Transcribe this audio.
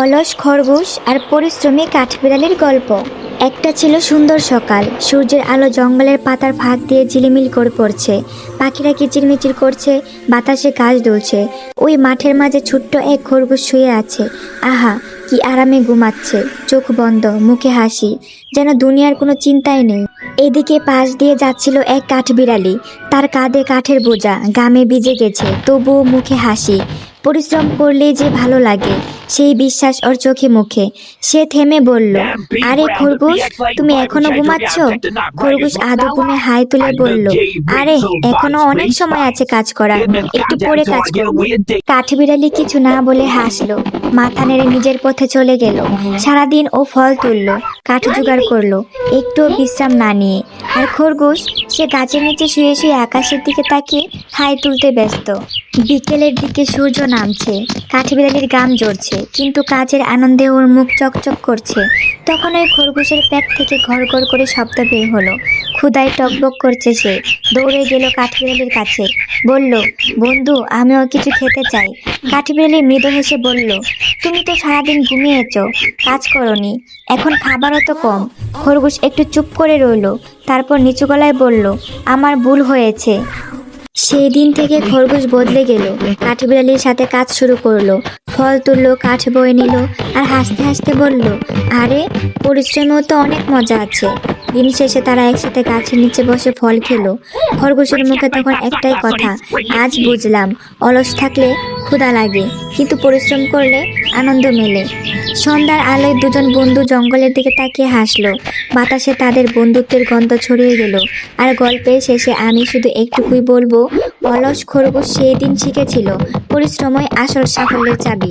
অলস, খরগোশ আর পরিশ্রমী কাঠবিড়ালির গল্প। একটা ছিল সুন্দর সকাল। সূর্যের আলো জঙ্গলের পাতার ফাঁক দিয়ে ঝিলিমিল করে পড়ছে। পাখিরা কিচিরমিচির করছে, বাতাসে গাছ দুলছে। ওই মাঠের মাঝে ছোট্ট এক খরগোশ শুয়ে আছে। আহা, কি আরামে ঘুমাচ্ছে। চোখ বন্ধ, মুখে হাসি। যেন দুনিয়ার কোনো চিন্তাই নেই। এদিকে পাশ দিয়ে যাচ্ছিল এক কাঠবিড়ালি। তার কাঁধে কাঠের বোঝা গামে ভিজে গেছে, তবুও মুখে হাসি। পরিশ্রম করলেই যে ভালো লাগে। সেই বিশ্বাস ওর চোখে মুখে। সে থেমে বলল আরে খরগোশ তুমি এখনও ঘুমাচ্ছ? খরগোশ আদৌ ঘুমে হাই তুলে বলল আরে এখনও অনেক সময় আছে কাজ করা একটু পরে কাজ করব। কাঠবিড়ালি কিছু না বলে হাসলো মাথা নেড়ে নিজের পথে চলে গেল। সারাদিন ও ফল তুললো কাঠ জোগাড় করল একটুও বিশ্রাম না নিয়ে। আর খরগোশ সে গাছের নিচে শুয়ে শুয়ে আকাশের দিকে তাকিয়ে হাই তুলতে ব্যস্ত। বিকেলের দিকে সূর্য নামছে কাঠবিড়ালির গাম জ্বরছে, কিন্তু কাজের আনন্দে ওর মুখ চকচক করছে। তখন ওই খরগোশের পেট থেকে ঘর ঘর করে শব্দ বের হলো। ক্ষুদায় টকবক করছে সে। দৌড়ে গেল কাঠবিড়ালির কাছে। বলল, বন্ধু, আমিও কিছু খেতে চাই। কাঠবিড়ালি মৃদু হেসে বলল, তুমি তো সারাদিন ঘুমিয়েছ, কাজ করনি, এখন খাবারও তো কম। খরগোশ একটু চুপ করে রইল, তারপর নিচু গলায় বলল, আমার ভুল হয়েছে। সেই দিন থেকে খরগোশ বদলে গেল। কাঠবিড়ালির সাথে কাজ শুরু করল। ফল তুললো, কাঠ বয়ে নিল আর হাসতে হাসতে বলল, আরে, পরিশ্রমেও তো অনেক মজা আছে। দিন শেষে তারা একসাথে গাছের নিচে বসে ফল খেলো। খরগোশের মুখে তখন একটাই কথা, আজ বুঝলাম, অলস থাকলে ক্ষুধা লাগে, কিন্তু পরিশ্রম করলে আনন্দ মেলে। সন্ধ্যার আলোয় দুজন বন্ধু জঙ্গলের দিকে তাকিয়ে হাসলো। বাতাসে তাদের বন্ধুত্বের গন্ধ ছড়িয়ে গেল। আর গল্পের শেষে আমি শুধু একটুকুই বলব, অলস খরগোশ সেই দিন শিখেছিল, পরিশ্রমই আসল সাফল্যের চাবি।